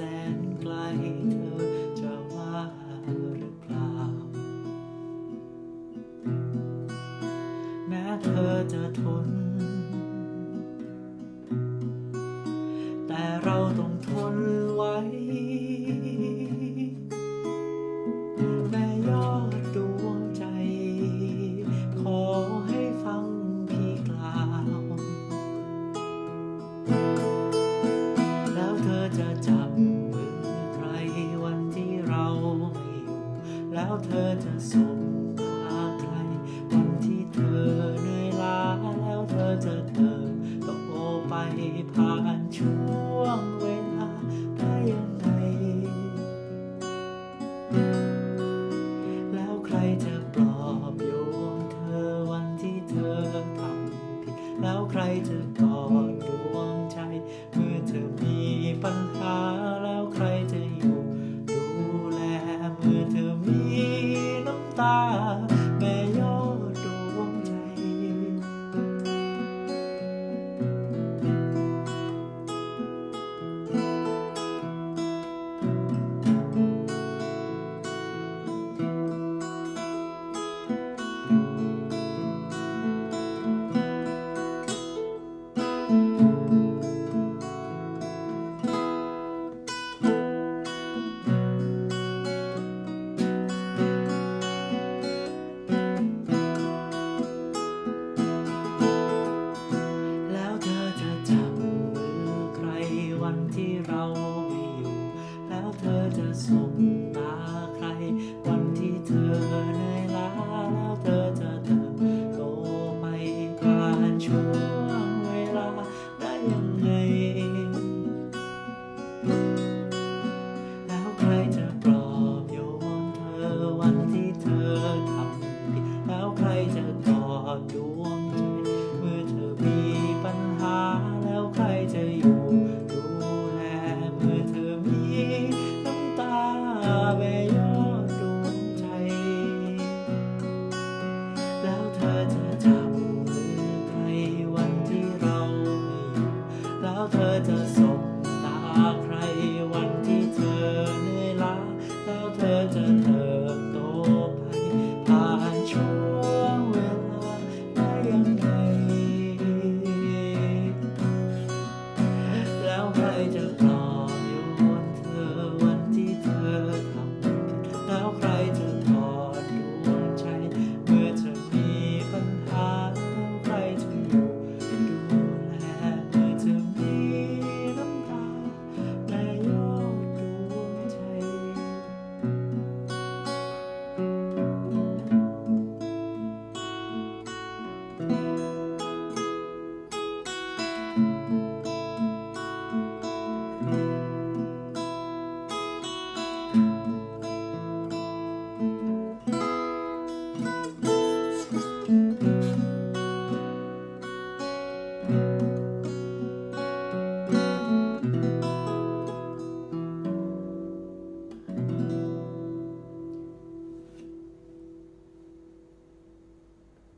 แสนไกลเธอจะว่าหรือเปล่า แม้เธอจะทน เธอจะสมตาใคร วันที่เธอเหนื่อยล้าแล้วเธอจะเดินก็โอไปผ่านช่วงเวลาได้ยังไง แล้วใครจะปลอบโยงเธอวันที่เธอทำผิด แล้วใครจะกอดดวงใจ เมื่อเธอมีปัญหา love.